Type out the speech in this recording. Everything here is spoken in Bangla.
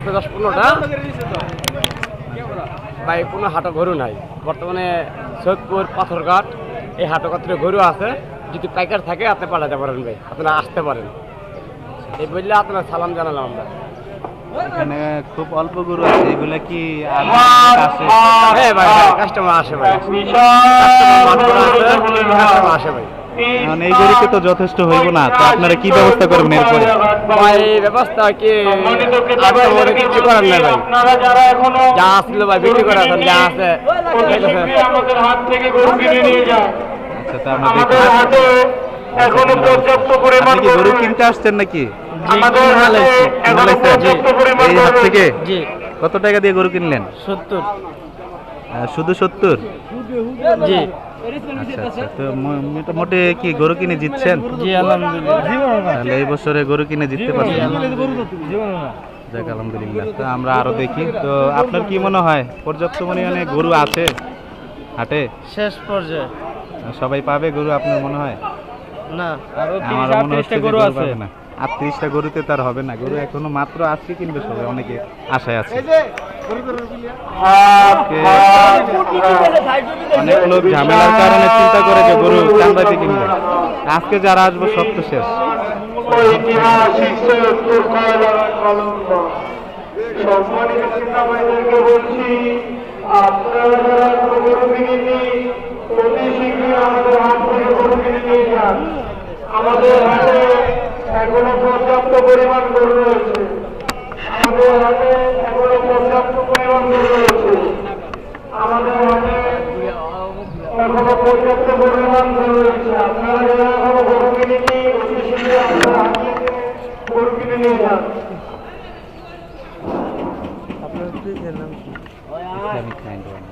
দশ পনেরোটা? ভাই কোনো হাটো গরু নাই। বর্তমানে সৈয়দপুর পাথরঘাট এই হাটো কাত্রে গরু আছে যদি পাইকার থাকে আপনি পাঠাতে পারেন ভাই আপনারা আসতে পারেন। এই বললে আপনার সালাম জানালাম আমরা। এখানে খুব অল্প গরু আছে এগুলা কি হ্যাঁ ভাই কাস্টমার আসে ভাই। কাস্টমার আসে ভাই। এখন এই গরুকে তো যথেষ্ট হইব না। তো আপনারা কি ব্যবস্থা করবেন এরপরে? ভাই ব্যবস্থা কি? আপনার কিছু করার নাই ভাই। যা আসলো ভাই বিক্রি করে এখন যা আছে। আমাদের হাত থেকে গরু কিনে নিয়ে যান আচ্ছা তা আমরা দেখি। আমাদের হাতে এখনও পর্যাপ্ত পরিমাণ কি গরু কিনতে আসছেন নাকি? আমাদের হাতে এখনও পর্যাপ্ত পরিমাণ এই গরু থেকে? জি। কত টাকা দিয়ে গরু কিনলেন? সত্তর। শুধু সত্তর? জি। তো ম- মোটামুটি কি গরু কিনে জিতছেন? জি আলহামদুলিল্লাহ। তাহলে এই বছরে গরু কিনে জিততে পারছেন। যাক আলহামদুলিল্লাহ তো আমরা আরও দেখি। তো আপনার কি মনে হয় পর্যাপ্ত পরিমাণে গরু আছে হাটে? শেষ পর্যায়ে। সবাই পাবে গরু আপনার মনে হয়? না আরও আমার মনে হচ্ছে গরু পাবে না। আটত্রিশটা গরুতে তার হবে না গরু এখনও মাত্র আজকে কিনবে সবাই অনেকে আশায় আছে। ঝামেলার কারণে চিন্তা করে যে গরু চান্দাতে কিনবে। আজকে যারা আসবে, সব তো শেষ। আমাদের হাতে এখনও পর্যাপ্ত পরিমাণ গরু রয়েছে আমাদের হাতে এখনও পর্যাপ্ত পরিমাণ গরু রয়েছে আমাদের হাতে পর্যাপ্ত পরিমাণ রয়েছে আপনারা যারা এখনও গরু কিনেনি অতি শীঘ্রই আমাদের হাত গরু কিনে নিয়ে যান ইসলামিক কাইন্ড ওয়ান